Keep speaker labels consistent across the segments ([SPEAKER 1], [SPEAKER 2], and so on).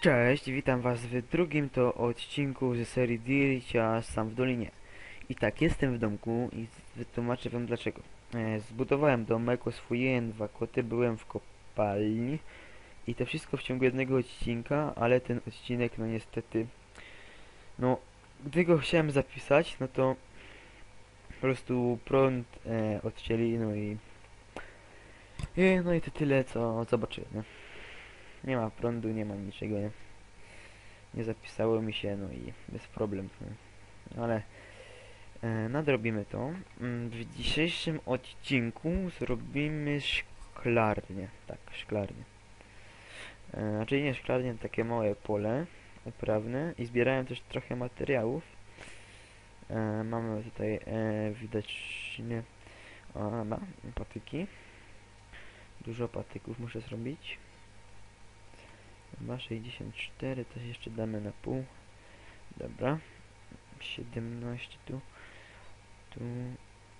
[SPEAKER 1] Cześć, witam was w drugim to odcinku ze serii Dircia Sam w Dolinie. I tak, jestem w domku i wytłumaczę wam dlaczego. E, zbudowałem domek, oswoiłem dwa koty, byłem w kopalni i to wszystko w ciągu jednego odcinka, ale ten odcinek no niestety, no gdy go chciałem zapisać, no to po prostu prąd e, odcięli, no i, i no i to tyle co zobaczyłem, nie? Nie ma prądu, nie ma niczego, nie? Nie zapisało mi się, no i bez problem. Nie? Ale e, nadrobimy to. Mm, W dzisiejszym odcinku zrobimy szklarnię. Tak, szklarnię. E, Znaczy nie szklarnię, takie małe pole uprawne i zbierałem też trochę materiałów. E, mamy tutaj e, widocznie o, ma, patyki. Dużo patyków muszę zrobić. Chyba 64, to jeszcze damy na pół. Dobra. 17 tu. Tu,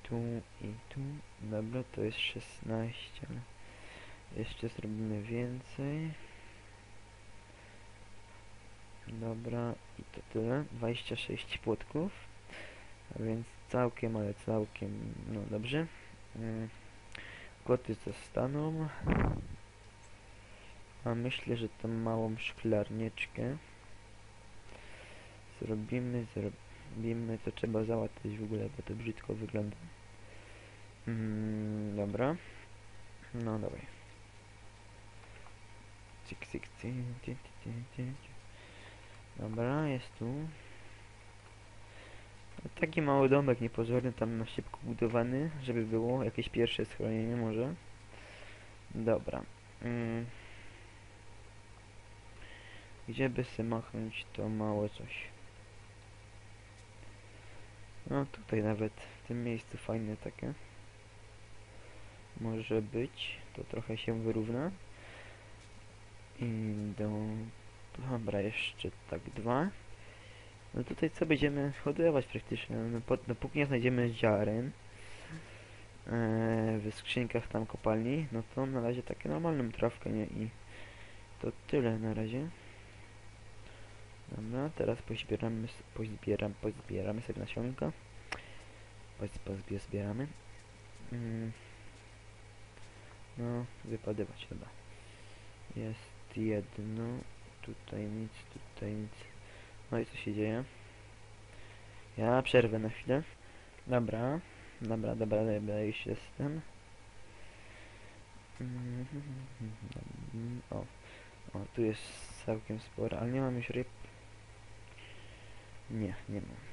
[SPEAKER 1] tu i tu. Dobra, to jest 16, ale jeszcze zrobimy więcej. Dobra, i to tyle. 26 płotków. A więc całkiem, ale całkiem, no dobrze. Mm. Koty zostaną. A myślę, że tą małą szklarnieczkę zrobimy, zrobimy, to trzeba załatwić w ogóle, bo to brzydko wygląda. Mm, dobra. No dawaj. Cyk, cyk, cyk, cyk, cyk, cyk. Dobra, jest tu. Taki mały domek niepozorny, tam na szybko budowany, żeby było jakieś pierwsze schronienie może. Dobra. Mm. Gdzie by se machnąć to małe coś? No tutaj nawet, w tym miejscu fajne takie. Może być, to trochę się wyrówna. I do... Dobra, jeszcze tak dwa. No tutaj co będziemy hodować praktycznie, no, po, dopóki nie znajdziemy ziaren e, w skrzynkach tam kopalni, no to na razie takie normalną trawkę, nie? I to tyle na razie. Dobra, teraz pozbieramy, pozbieram, pozbieramy sobie nasionka. Poz, pozbie, zbieramy. Mm. No, wypadywać, dobra. Jest jedno, tutaj nic, tutaj nic. No i co się dzieje? Ja przerwę na chwilę. Dobra, dobra, dobra, dobra, już jestem. Mm, O, o, tu jest całkiem sporo, ale nie mam już ryb. Nie, nie mam.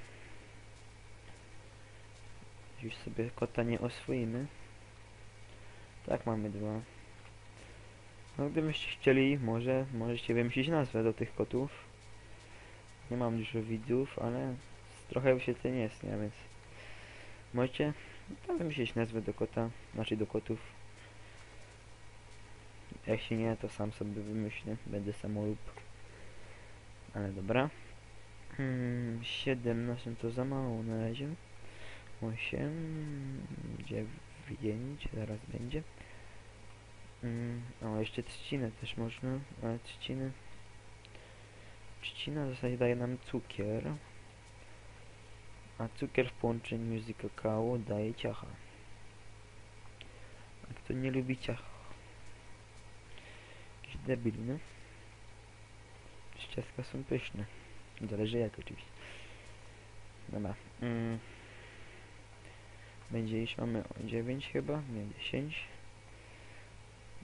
[SPEAKER 1] Już sobie kota nie oswoimy. Tak, mamy dwa. No gdybyście chcieli, może możecie wymyślić nazwę do tych kotów. Nie mam dużo widzów, ale trochę wyświetleń jest, nie? Więc możecie no, wymyślić nazwę do kota, znaczy do kotów. Jeśli nie, to sam sobie wymyślę. Będę samolub. Ale dobra. Hmm, 17 to za mało na razie. 8, 9, zaraz będzie. Mm, o, jeszcze trzcinę też można, ale trzciny... Trzcina w zasadzie daje nam cukier. A cukier w połączeniu z kakao daje ciacha. A kto nie lubi ciacha? Jakiś debil, no? Ciastka są pyszne. Zależy jak oczywiście. Dobra. Mm. Będzie iść, mamy o 9 chyba, nie 10.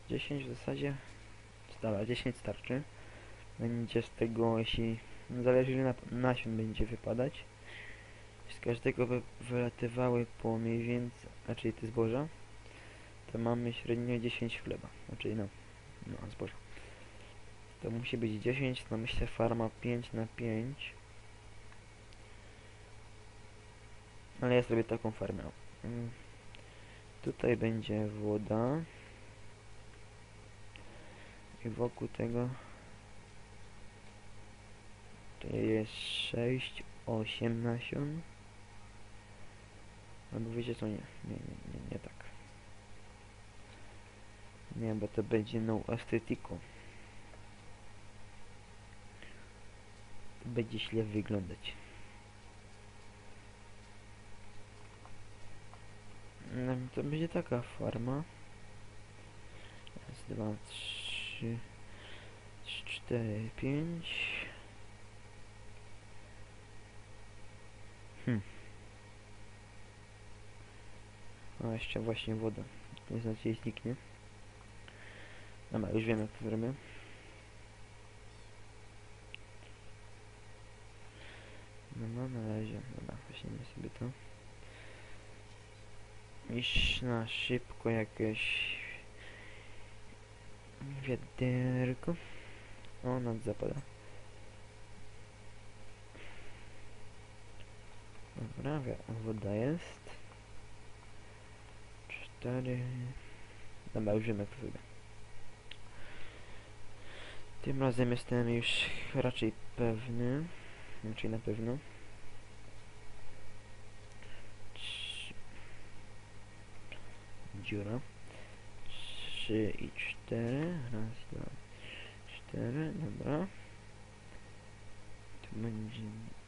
[SPEAKER 1] 10 w zasadzie. Dobra, 10 starczy. Będzie z tego, jeśli no zależy ile na, nasion będzie wypadać. Z każdego wy, wylatywały po mniej więcej, raczej te zboża. To mamy średnio 10 chleba. Znaczy no, no zboża. To musi być 10, no myślę farma 5 na 5. Ale ja zrobię taką farmę. Mm. Tutaj będzie woda. I wokół tego to jest 6, 8 nasion. Albo wiecie co, nie, nie, nie, nie, nie tak. Nie, bo to będzie no estetico. Będzie źle wyglądać. No, to będzie taka farma. Raz, dwa, trzy, cztery, pięć. Hmm. A jeszcze właśnie woda. Nie znaczy jej zniknie. Dobra, już wiem jak to zrobię. No, no na razie, dobra, weźmiemy sobie to. Iść na szybko jakieś wiaderko. O, nad zapada. Dobra, woda jest. Cztery. Dobra, jak to zrobię. Tym razem jestem już raczej pewny. Raczej na pewno. Dziura. Trzy i cztery. Raz, dwa, cztery. Dobra. Tu będzie...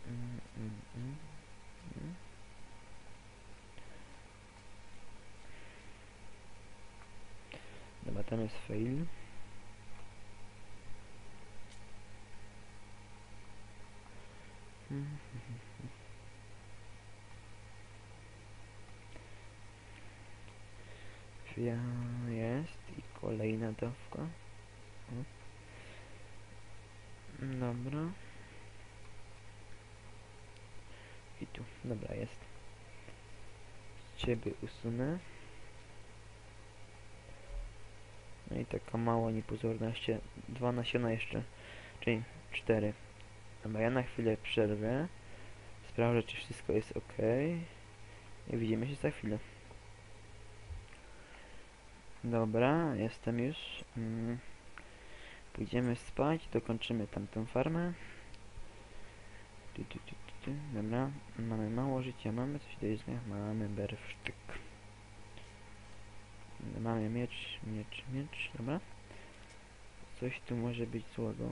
[SPEAKER 1] Mm, mm, mm, mm. Dobra, tam jest fail. Ja jest i kolejna dawka. Dobra. I tu, dobra jest. Ciebie usunę. No i taka mała niepozorność. Dwa nasiona jeszcze. Czyli cztery. Dobra, ja na chwilę przerwę. Sprawdzę, czy wszystko jest ok. I widzimy się za chwilę. Dobra, jestem już. Mm. Pójdziemy spać, dokończymy tamtą farmę. Tu, tu, tu, tu, tu. Dobra, mamy mało życia, mamy coś do jedzenia, mamy bersztyk. Mamy miecz, miecz, miecz, dobra. Coś tu może być złego.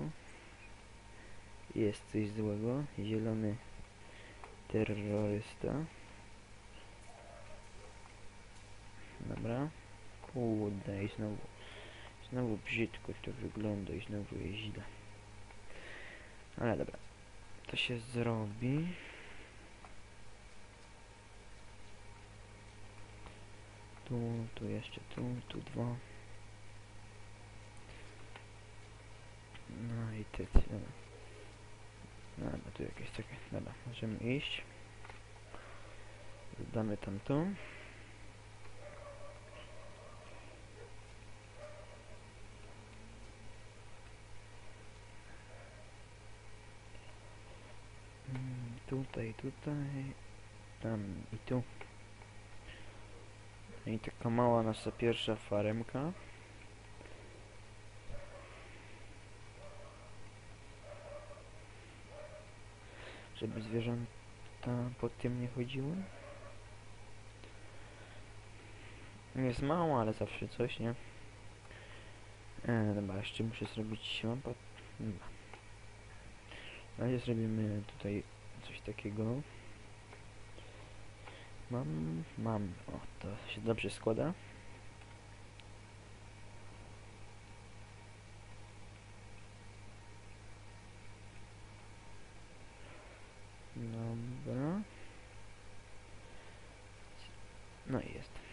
[SPEAKER 1] Jest coś złego. Zielony terrorysta. Dobra. Kurde, i znowu. Znowu brzydko to wygląda i znowu jest źle. Ale dobra. To się zrobi. Tu, tu jeszcze, tu, tu dwa. No i te, te. No, no tu jakieś takie, dobra, możemy iść. Dodamy tamtą. Mm, Tutaj, tutaj, tam i tu. I taka mała nasza pierwsza faremka. Żeby zwierzęta pod tym nie chodziły. Jest mało, ale zawsze coś, nie? E, dobra, jeszcze muszę zrobić mapę. Dobra. Na razie zrobimy tutaj coś takiego. Mam, mam. O, to się dobrze składa. Dobra. No i jest.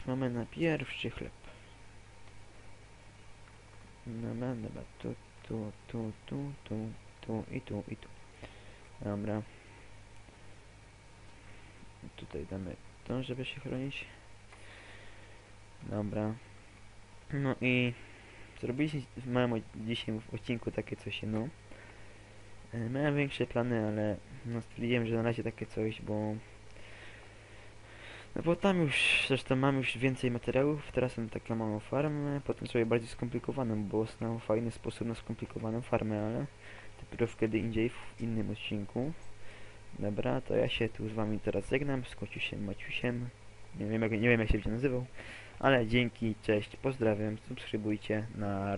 [SPEAKER 1] Już mamy na pierwszy chleb. Dobra, dobra, tu, tu, tu, tu, tu, tu i tu, i tu. Dobra. Tutaj damy to, żeby się chronić. Dobra. No i zrobiliśmy w małym dzisiaj w odcinku takie coś, no. E, Miałem większe plany, ale no stwierdziłem, że na razie takie coś, bo no bo tam już, zresztą mam już więcej materiałów, teraz mam taką małą farmę, potem sobie bardziej skomplikowaną, bo znam fajny sposób na skomplikowaną farmę, ale dopiero kiedy indziej w innym odcinku. Dobra, to ja się tu z wami teraz żegnam, z Kociusiem Maciusiem. Nie wiem jak, nie wiem jak się nazywał. Ale dzięki, cześć, pozdrawiam, subskrybujcie, na